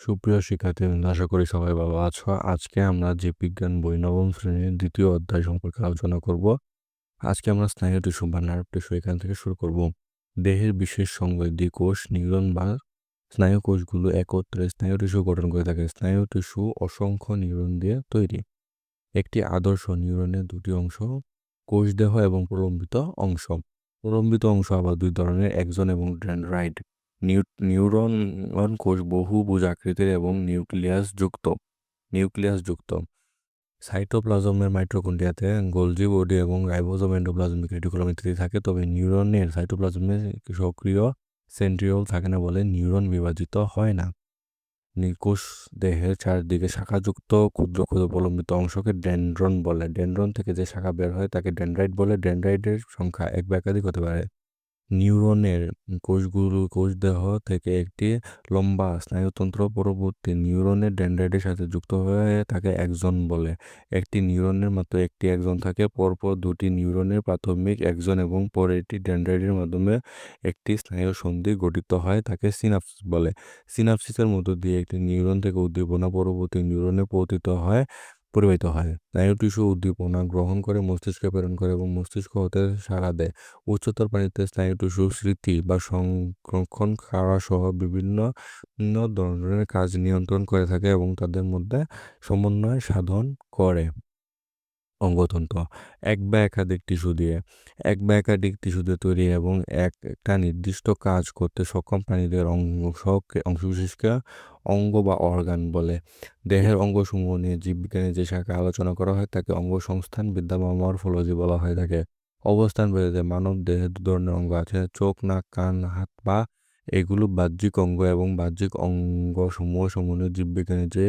সুপ্রিয় শিক্ষার্থী আশা করি সবাই ভালো আছো। আজকে আমরা জীববিজ্ঞান বই নবম শ্রেণির দ্বিতীয় অধ্যায় সম্পর্কে আলোচনা করব। আজকে আমরা স্নায়ু টিস্যু বা নার্ভ টিস্যু এখান থেকে শুরু করব। দেহের বিশেষ সংবেদী কোষ, নিউরন বা স্নায়ু কোষগুলো একত্রে স্নায়ু টিস্যু গঠন করে থাকে। স্নায়ু টিস্যু অসংখ্য নিউরন দিয়ে তৈরি। একটি আদর্শ নিউরনের দুটি অংশ কোষ দেহ এবং প্রলম্বিত অংশ। প্রলম্বিত অংশ আবার দুই ধরনের, একজন এবং ড্যান্ড্রাইড নিউরন কোষ বহুভুজ আকৃতির এবং নিউক্লিয়াস যুক্ত নিউক্লিয়াস যুক্ত। সাইটোপ্লাজমের মাইট্রোকন্ড্রিয়াতে গোলজি বডি এবং রাইবোজোম এন্ডোপ্লাজমিক রেটিকুলাম ইত্যাদি থাকে, তবে নিউরনের সাইটোপ্লাজমে সক্রিয় সেন্ট্রিওল থাকে না বলে নিউরন বিভাজিত হয় না। কোষ দেহের চারদিকে শাখাযুক্ত ক্ষুদ্র ক্ষুদ্র প্রলম্বিত অংশকে ডেন্ড্রন বলে। ডেন্ড্রন থেকে যে শাখা বের হয় তাকে ডেন্ড্রাইট বলে। ডেন্ড্রাইটের সংখ্যা এক বা একাধিক হতে পারে। নিউরনের কোষগুলো কোষদেহ থেকে একটি লম্বা স্নায়ুতন্ত্র পরবর্তী নিউরনের ডেন্ড্রাইটের সাথে যুক্ত হয়ে থাকে একজন বলে। একটি নিউরনের মাত্র একটি একজন থাকে, পরপর দুটি নিউরনের প্রাথমিক একজন এবং পরে একটি ডেন্ড্রাইটের মাধ্যমে একটি স্নায়ু সন্ধি গঠিত হয় তাকে সিনাপসিস বলে। সিনাপসিসের মধ্য দিয়ে একটি নিউরন থেকে উদ্দীপনা পরবর্তী নিউরনে পতিত হয়। পরিবাহিত হয়। স্নায়ু টিস্যু উদ্দীপনা গ্রহণ করে মস্তিষ্কে প্রেরণ করে এবং মস্তিষ্ক হতে সাড়া দেয়। উচ্চতর পানিতে স্নায়ু টিস্যু, স্মৃতি বা সংরক্ষণ খাওয়া সহ বিভিন্ন ধরনের কাজ নিয়ন্ত্রণ করে থাকে এবং তাদের মধ্যে সমন্বয় সাধন করে। অঙ্গতন্ত্র। এক বা একাধিক টিস্যু দিয়ে, এক বা একাধিক টিস্যু দিয়ে তৈরি এবং একটা নির্দিষ্ট কাজ করতে সক্ষম প্রাণীদের অংশ অংশবিশেষকে অঙ্গ বা অর্গান বলে। দেহের অঙ্গসমূহ নিয়ে জীববিজ্ঞানের যে শাখা আলোচনা করা হয় তাকে অঙ্গ সংস্থান বিদ্যা বা মরফোলজি বলা হয়ে থাকে। অবস্থান বেড়ে মানব দেহে দু ধরনের অঙ্গ আছে, চোখ, নাক, কান, হাত, পা এগুলো বাহ্যিক অঙ্গ এবং বাহ্যিক অঙ্গ সমূহ সমন্বয় জীববিজ্ঞানের যে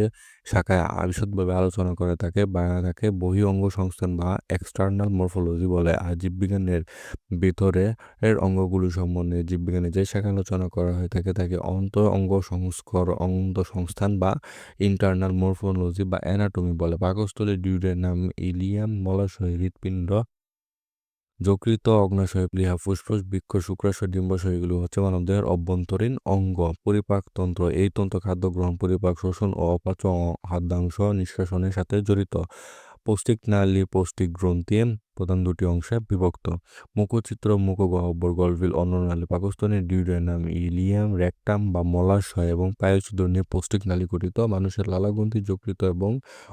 শাখায় বিশদভাবে আলোচনা করে থাকে বা তাকে বহি অঙ্গ সংস্থান বা এক্সটার্নাল মরফোলজি বলে। আর জীববিজ্ঞানের ভিতরে এর অঙ্গগুলো সম্বন্ধে জীববিজ্ঞানের যে শাখা আলোচনা করা হয়ে থাকে, তাকে অন্ত অঙ্গ সংস্কর সংস্থান বা ইন্টারনাল মরফোলজি বা অ্যানাটমি বলে। পাকস্থলী ডিউডের নাম ইলিয়াম মলাশয় হৃৎপিণ্ড যকৃত অগ্নাশয়, প্লিহা, ফুসফুস, বৃক্ষ, শুক্রাশয়, ডিম্বাশয়, এগুলো হচ্ছে মানবদেহের অভ্যন্তরীণ অঙ্গ, পরিপাক তন্ত্র। এই তন্ত্র খাদ্য গ্রহণ, পরিপাক, শোষণ ও অপাচ খাদ্যাংশ নিষ্কাশনের সাথে জড়িত। পৌষ্টিক নালী, পৌষ্টিক গ্রন্থি প্রধান দুটি অংশে বিভক্ত। মুখচিত্র মুখগহ্বর গলভিল অন্ননালী পাকস্থলীর ডিউডেনাম ইলিয়াম, রেকটাম বা মলাশয় এবং পায়ুচ্ছুদ্র নিয়ে পৌষ্টিক নালী গঠিত। মানুষের লালাগ্রন্থি যকৃত এবং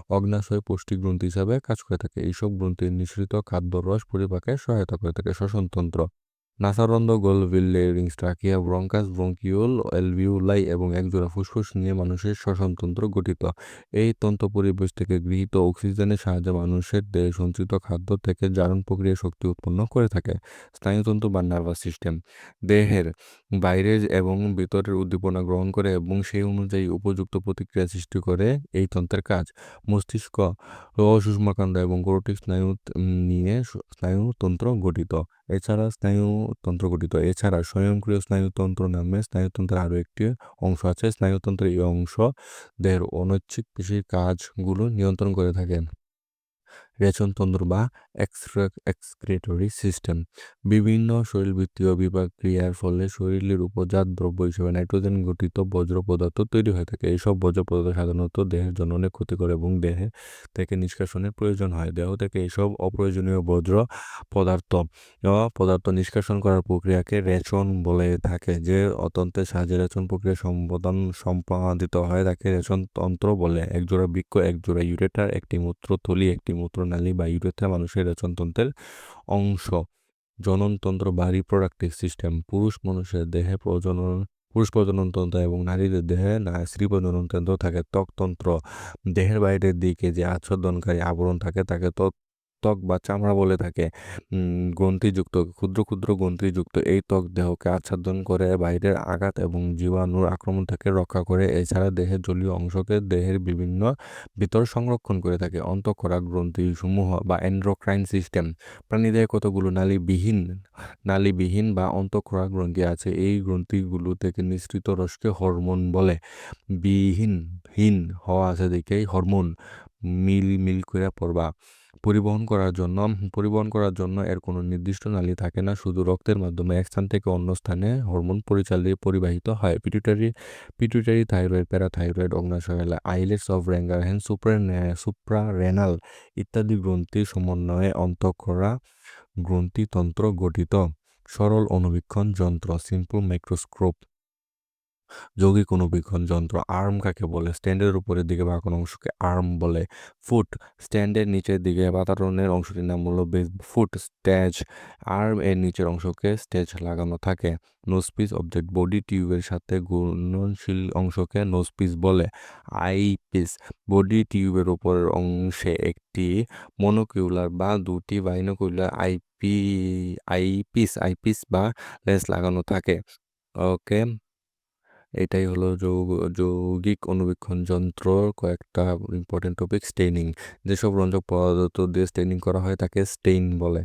অগ্নাশয় পৌষ্টিক গ্রন্থি হিসাবে কাজ করে থাকে। এইসব গ্রন্থির নিঃসৃত খাদ্য রস পরিপাকে সহায়তা করে থাকে। শ্বসনতন্ত্র নাসারন্ধ্র গোলভিল larynx trachea bronchus bronchiole alveoli এবং একজোড়া ফুসফুস নিয়ে মানুষের শ্বসনতন্ত্র গঠিত। এই তন্ত্র পরিবেশ থেকে গৃহীত অক্সিজেনের সাহায্যে মানুষের দেহে সঞ্চিত খাদ্য থেকে জারণ প্রক্রিয়া শক্তি উৎপন্ন করে থাকে। স্নায়ুতন্ত্র বা নার্ভাস সিস্টেম। দেহের বাইরের এবং ভিতরের উদ্দীপনা গ্রহণ করে এবং সেই অনুযায়ী উপযুক্ত প্রতিক্রিয়া সৃষ্টি করে এই তন্ত্রের কাজ। মস্তিষ্ক ও সুষমাকাণ্ড এবং গোরটিক স্নায়ু নিয়ে স্নায়ুতন্ত্র গঠিত। এছাড়া স্নায়ুতন্ত্র গঠিত। এছাড়া স্বয়ংক্রিয় স্নায়ুতন্ত্র নামে স্নায়ুতন্ত্রের আরও একটি অংশ আছে। স্নায়ুতন্ত্রের এই অংশ দেহের অনৈচ্ছিক পেশির কাজগুলো নিয়ন্ত্রণ করে থাকে। রেচনতন্ত্র বা এক্সক্রেটরি সিস্টেম। বিভিন্ন শরীরবৃত্তীয় বিপাক্রিয়ার ফলে শরীরের উপজাত দ্রব্য হিসেবে নাইট্রোজেন গঠিত বজ্র পদার্থ তৈরি হয়ে থাকে। এইসব বজ্র পদার্থ সাধারণত দেহের জন্য অনেক ক্ষতিকর এবং দেহে থেকে নিষ্কাশনের প্রয়োজন হয়। দেহ থেকে এইসব অপ্রয়োজনীয় বজ্র পদার্থ পদার্থ নিষ্কাশন করার প্রক্রিয়াকে রেচন বলে থাকে, যে অতন্ত্রের সাহায্যে রেচন প্রক্রিয়া সম্পাদন সম্পাদিত হয় তাকে রেচন তন্ত্র বলে একজোড়া বৃক্ষ, একজোড়া ইউরেটার, একটি মূত্রথলি একটি মূত্রনালী বা ইউরেথ্রা মানুষের রচনতন্ত্রের অংশ। জননতন্ত্র বা রিপ্রোডাক্টিভ সিস্টেম পুরুষ মানুষের দেহে প্রজনন, পুরুষ প্রজননতন্ত্র এবং নারীদের দেহে না, স্ত্রী প্রজননতন্ত্র থাকে ত্বকতন্ত্র। দেহের বাইরের দিকে যে আচ্ছাদনকারী আবরণ থাকে তাকে ত্বক বা চামড়া বলে থাকে। গ্রন্থিযুক্ত, ক্ষুদ্র ক্ষুদ্র গ্রন্থিযুক্ত এই ত্বক দেহকে আচ্ছাদন করে, বাইরের আঘাত এবং জীবাণুর আক্রমণ থেকে রক্ষা করে। এছাড়া দেহের জলীয় অংশকে দেহের বিভিন্ন ভিতর সংরক্ষণ করে থাকে। অন্তঃক্ষরা গ্রন্থিসমূহ বা এন্ড্রোক্রাইন সিস্টেম। প্রাণীদের কতগুলো নালীবিহীন নালীবিহীন বা অন্তঃক্ষরা গ্রন্থি আছে? এই গ্রন্থিগুলো থেকে নিঃসৃত রসকে হরমোন বলে। বিহীন, হীন হওয়া আছে দেখেই হরমোন মিল মিল করে পড়বা। পরিবহন করার জন্য, পরিবহন করার জন্য এর কোনো নির্দিষ্ট নালী থাকে না। শুধু রক্তের মাধ্যমে এক স্থান থেকে অন্য স্থানে হরমোন পরিচালিত, পরিবাহিত হয়। পিটুটারি পিটুটারি থাইরয়েড প্যারাথাইরয়েড অগ্নাশয় islets of Langerhans supra suprarenal ইত্যাদি গ্রন্থির সমন্বয়ে অন্তঃক্ষরা গ্রন্থিতন্ত্র গঠিত। সরল অনুবীক্ষণ যন্ত্র সিম্পল মাইক্রোস্কোপ যৌগিক অনুবীক্ষণ যন্ত্র আর্ম কাকে বলে? স্ট্যান্ডের উপরের দিকে বাঁকানো অংশকে আর্ম বলে। ফুট স্ট্যান্ডের নিচের দিকে বাতারণের অংশটির নাম হলো ফুট স্ট্যাচ আর্ম এর নিচের অংশকে স্ট্যাচ লাগানো থাকে। নোজপিস অবজেক্ট বডি টিউবের সাথে ঘূর্ণনশীল অংশকে নোজপিস বলে। আইপিস বডি টিউবের উপরের অংশে একটি মনোকিউলার বা দুটি বাইনোকিউলার আইপি আইপিস আইপিস বা লেন্স লাগানো থাকে। ওকে এটাই হলো যৌগ, যৌগিক অনুবীক্ষণ যন্ত্র, কয়েকটা ইম্পর্টেন্ট টপিক স্টেইনিং যেসব রঞ্জক পদার্থ দিয়ে স্টেইনিং করা হয় তাকে স্টেইন বলে।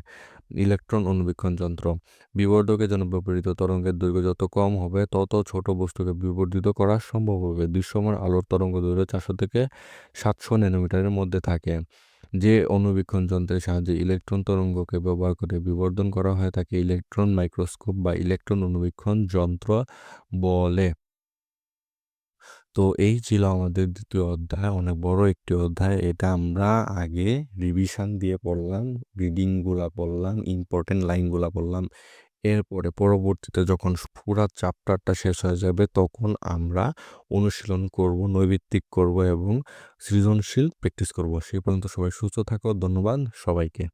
ইলেকট্রন অনুবীক্ষণ যন্ত্র। বিবর্ধকে যেন ব্যবহৃত তরঙ্গের দৈর্ঘ্য যত কম হবে, তত ছোট বস্তুকে বিবর্ধিত করা সম্ভব হবে। দৃশ্যমান আলোর তরঙ্গ দৈর্ঘ্য চারশো থেকে সাতশো ন্যানোমিটারের মধ্যে থাকে। যে অনুবীক্ষণ যন্ত্রের সাহায্যে ইলেকট্রন তরঙ্গকে ব্যবহার করে বিবর্ধন করা হয়, তাকে ইলেকট্রন মাইক্রোস্কোপ বা ইলেকট্রন অনুবীক্ষণ যন্ত্র বলে। তো এই ছিল আমাদের দ্বিতীয় অধ্যায়, অনেক বড় একটি অধ্যায়। এটা আমরা আগে রিভিশন দিয়ে পড়লাম রিডিংগুলা পড়লাম ইম্পর্টেন্ট লাইনগুলা পড়লাম। এরপরে পরবর্তীতে যখন পুরা চ্যাপ্টারটা শেষ হয়ে যাবে, তখন আমরা অনুশীলন করব, নৈবিত্তিক করব এবং সৃজনশীল প্র্যাকটিস করব। সেই পর্যন্ত সবাই সুস্থ থাকো, ধন্যবাদ সবাইকে।